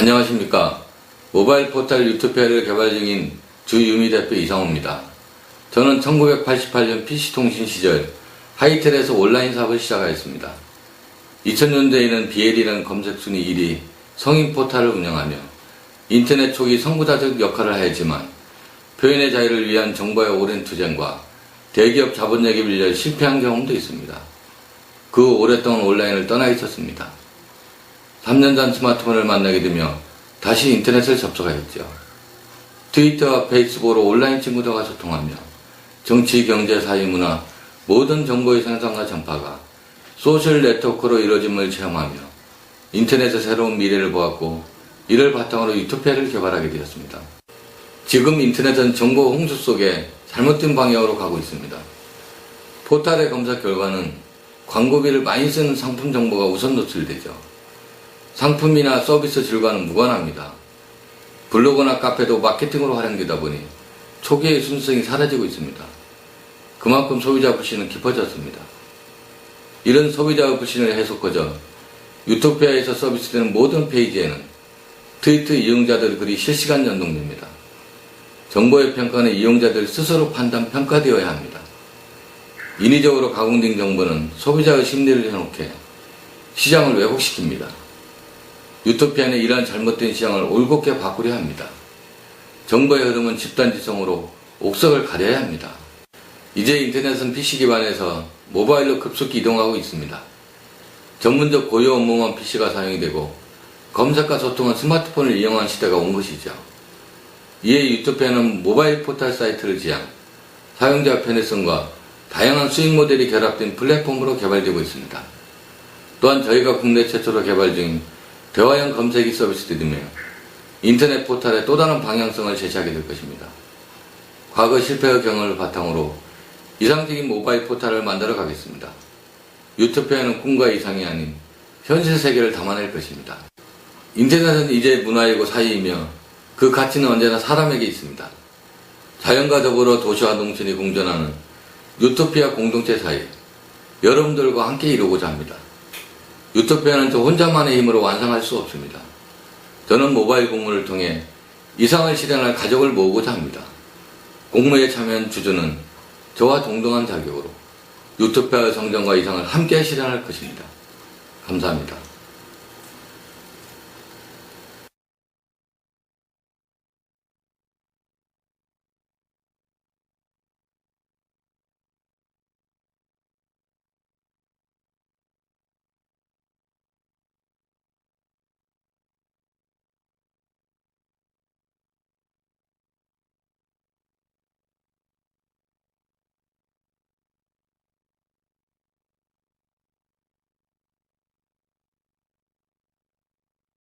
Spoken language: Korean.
안녕하십니까. 모바일 포털 유튜피아를 개발 중인 주유미 대표 이상호입니다. 저는 1988년 PC통신 시절 하이텔에서 온라인 사업을 시작하였습니다. 2000년대에는 BL이라는 검색순위 1위 성인 포털을 운영하며 인터넷 초기 선구자적 역할을 하였지만 표현의 자유를 위한 정부의 오랜 투쟁과 대기업 자본력에 밀려 실패한 경험도 있습니다. 그 오랫동안 온라인을 떠나 있었습니다. 3년 전 스마트폰을 만나게 되며 다시 인터넷을 접속하였죠. 트위터와 페이스북으로 온라인 친구들과 소통하며 정치, 경제, 사회, 문화 모든 정보의 생산과 전파가 소셜 네트워크로 이루어짐을 체험하며 인터넷의 새로운 미래를 보았고 이를 바탕으로 유토피아를 개발하게 되었습니다. 지금 인터넷은 정보 홍수 속에 잘못된 방향으로 가고 있습니다. 포탈의 검사 결과는 광고비를 많이 쓰는 상품 정보가 우선 노출되죠. 상품이나 서비스 질과는 무관합니다. 블로그나 카페도 마케팅으로 활용되다 보니 초기의 순수성이 사라지고 있습니다. 그만큼 소비자 불신은 깊어졌습니다. 이런 소비자 불신을 해소하자 유토피아에서 서비스되는 모든 페이지에는 트위터 이용자들 글이 실시간 연동됩니다. 정보의 평가는 이용자들 스스로 판단 평가되어야 합니다. 인위적으로 가공된 정보는 소비자의 심리를 현혹해 시장을 왜곡시킵니다. 유토피아는 이러한 잘못된 시장을 올곧게 바꾸려 합니다. 정보의 흐름은 집단지성으로 옥석을 가려야 합니다. 이제 인터넷은 PC 기반에서 모바일로 급속히 이동하고 있습니다. 전문적 고유 업무만 PC가 사용이 되고 검색과 소통은 스마트폰을 이용한 시대가 온 것이죠. 이에 유토피아는 모바일 포털 사이트를 지향, 사용자 편의성과 다양한 수익 모델이 결합된 플랫폼으로 개발되고 있습니다. 또한 저희가 국내 최초로 개발 중인 대화형 검색이 서비스도 되며 인터넷 포털의 또 다른 방향성을 제시하게 될 것입니다. 과거 실패의 경험을 바탕으로 이상적인 모바일 포털을 만들어 가겠습니다. 유토피아는 꿈과 이상이 아닌 현실 세계를 담아낼 것입니다. 인터넷은 이제 문화이고 사회이며 그 가치는 언제나 사람에게 있습니다. 자연과 더불어 도시와 농촌이 공존하는 유토피아 공동체 사회, 여러분들과 함께 이루고자 합니다. 유토피아는 저 혼자만의 힘으로 완성할 수 없습니다. 저는 모바일 공무를 통해 이상을 실현할 가족을 모으고자 합니다. 공모에 참여한 주주는 저와 동등한 자격으로 유토피아의 성장과 이상을 함께 실현할 것입니다. 감사합니다.